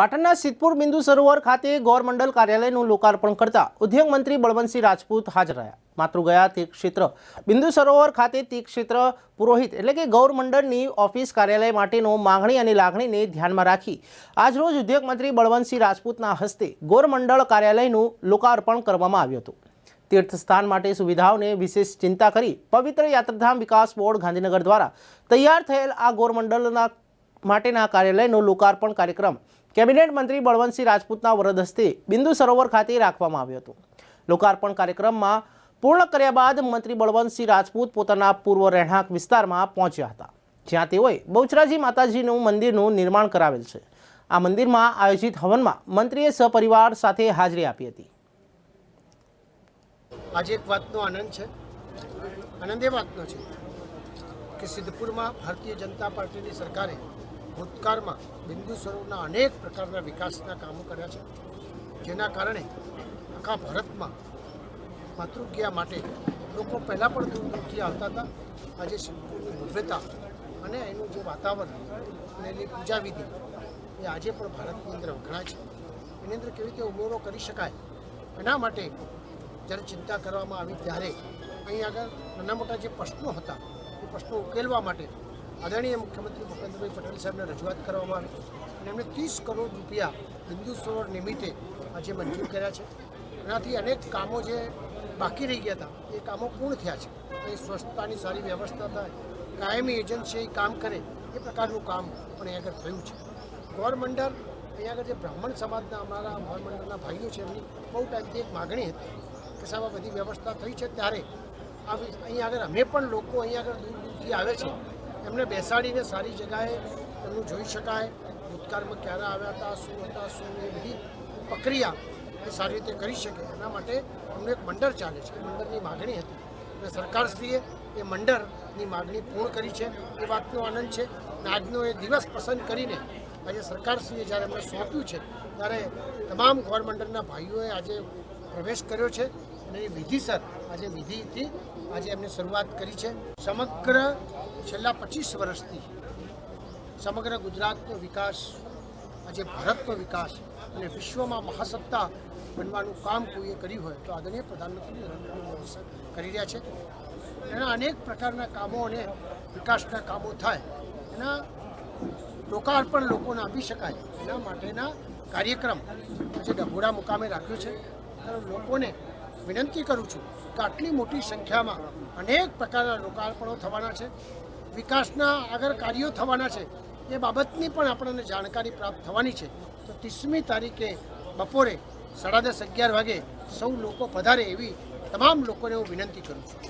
પાટણના સિદ્ધપુર બિંદુ સરોવર ખાતે ગૌરમંડળ કાર્યાલયનું લોકાર્પણ કરતા ઉદ્યોગ મંત્રી બળવંતસિંહ રાજપૂત હાજર રહ્યા. માત્ર ગયા તીર્થ ક્ષેત્ર બિંદુ સરોવર ખાતે તીર્થ ક્ષેત્ર પુરોહિત એટલે કે ગૌરમંડળની ઓફિસ કાર્યાલય માટેનો માંગણી અને લાગણીને ધ્યાનમાં રાખી આજરોજ ઉદ્યોગ મંત્રી બળવંતસિંહ રાજપૂતના હસ્તે ગૌરમંડળ કાર્યાલયનું લોકાર્પણ કરવામાં આવ્યું હતું. તીર્થસ્થાન માટે સુવિધાઓને વિશેષ ચિંતા કરી પવિત્ર યાત્રાધામ વિકાસ બોર્ડ ગાંધીનગર દ્વારા તૈયાર થયેલ આ ગૌરમંડળના માટેના કાર્યાલયનો લોકાર્પણ કાર્યક્રમ કેબિનેટ મંત્રી બળવંતસિંહ રાજપૂતના વરદ હસ્તે બિંદુ સરોવર ખાતે રાખવામાં આવ્યો હતો. લોકાર્પણ કાર્યક્રમમાં પૂર્ણ કર્યા બાદ મંત્રી બળવંતસિંહ રાજપૂત પોતાના પૂર્વ રહેણાંક વિસ્તારમાં પહોંચ્યા હતા. જ્યાં તેઓએ બહુચરાજી માતાજીનું મંદિરનું નિર્માણ કરાવેલ છે. આ મંદિરમાં આયોજિત હવનમાં મંત્રીએ સપરિવાર સાથે હાજરી આપી હતી. આજે એક વાતનો આનંદ છે. આનંદ એ વાતનો છે કે સિદ્ધપુરમાં ભારતીય જનતા પાર્ટીની સરકારે ભૂતકાળમાં બિંદુ સરોવરના અનેક પ્રકારના વિકાસના કામો કર્યા છે. જેના કારણે આખા ભારતમાં માતૃક્રિયા માટે લોકો પહેલાં પણ દૂર દૂરથી આવતા હતા. આજે શિવપુરની ભવ્યતા અને એનું જે વાતાવરણ અને એની પૂજા વિધિ એ આજે પણ ભારતની અંદર વખણાય છે. એની અંદર કેવી રીતે ઉમેરો કરી શકાય એના માટે જ્યારે ચિંતા કરવામાં આવી ત્યારે અહીં આગળ નાના મોટા જે પ્રશ્નો હતા, એ પ્રશ્નો ઉકેલવા માટે આદરણીય મુખ્યમંત્રી ભૂપેન્દ્રભાઈ પટેલ સાહેબને રજૂઆત કરવામાં આવી અને એમણે ત્રીસ કરોડ રૂપિયા હિન્દુ સરોવર નિમિત્તે આજે મંજૂર કર્યા છે. એનાથી અનેક કામો જે બાકી રહી ગયા હતા, એ કામો પૂર્ણ થયા છે. એ સ્વચ્છતાની સારી વ્યવસ્થા થાય, કાયમી એજન્સી કામ કરે, એ પ્રકારનું કામ પણ અહીં આગળ થયું છે. ગૌરમંડળ અહીંયા આગળ જે બ્રાહ્મણ સમાજના અમારા ગોરમંડળના ભાઈઓ છે, એમની બહુ ટાઈમથી એક માગણી હતી કે સાહેબ બધી વ્યવસ્થા થઈ છે ત્યારે આવી, અહીંયા આગળ અમે પણ લોકો અહીં આગળ દૂર દૂરથી આવે છે. એમને બેસાડીને સારી જગાએ એમનું જોઈ શકાય, ભૂતકાળમાં ક્યારે આવ્યા હતા, શું હતા, શું એ બધી પ્રક્રિયા એ સારી રીતે કરી શકે. એના માટે એમનું એક મંડળ ચાલે છે. એ મંડળની માગણી હતી. અને સરકારશ્રીએ એ મંડળની માગણી પૂર્ણ કરી છે. એ વાતનો આનંદ છે. અને આજનો એ દિવસ પસંદ કરીને આજે સરકારશ્રીએ જ્યારે એમને સોંપ્યું છે, ત્યારે તમામ ગવર્મેન્ટના ભાઈઓએ આજે પ્રવેશ કર્યો છે. અને એ વિધિસર આજે વિધિથી આજે એમને શરૂઆત કરી છે. સમગ્ર છેલ્લા પચીસ વર્ષથી સમગ્ર ગુજરાતનો વિકાસ, આજે ભારતનો વિકાસ અને વિશ્વમાં મહાસત્તા બનવાનું કામ કોઈએ કર્યું હોય તો આદરણીય પ્રધાનમંત્રી નરેન્દ્ર મોદી કરી રહ્યા છે. એના અનેક પ્રકારના કામો અને વિકાસના કામો થાય. એના લોકાર્પણ લોકોને આપી શકાય. એના માટેના કાર્યક્રમ આજે ડભોડા મુકામે રાખ્યો છે. લોકોને વિનંતી કરું છું કે આટલી મોટી સંખ્યામાં અનેક પ્રકારના લોકાર્પણો થવાના છે, વિકાસના આગળ કાર્યો થવાના છે, એ બાબતની પણ આપણને જાણકારી પ્રાપ્ત થવાની છે. તો ત્રીસમી તારીખે બપોરે સાડા દસ અગિયાર વાગે સૌ લોકો પધારે એવી તમામ લોકોને હું વિનંતી કરું છું.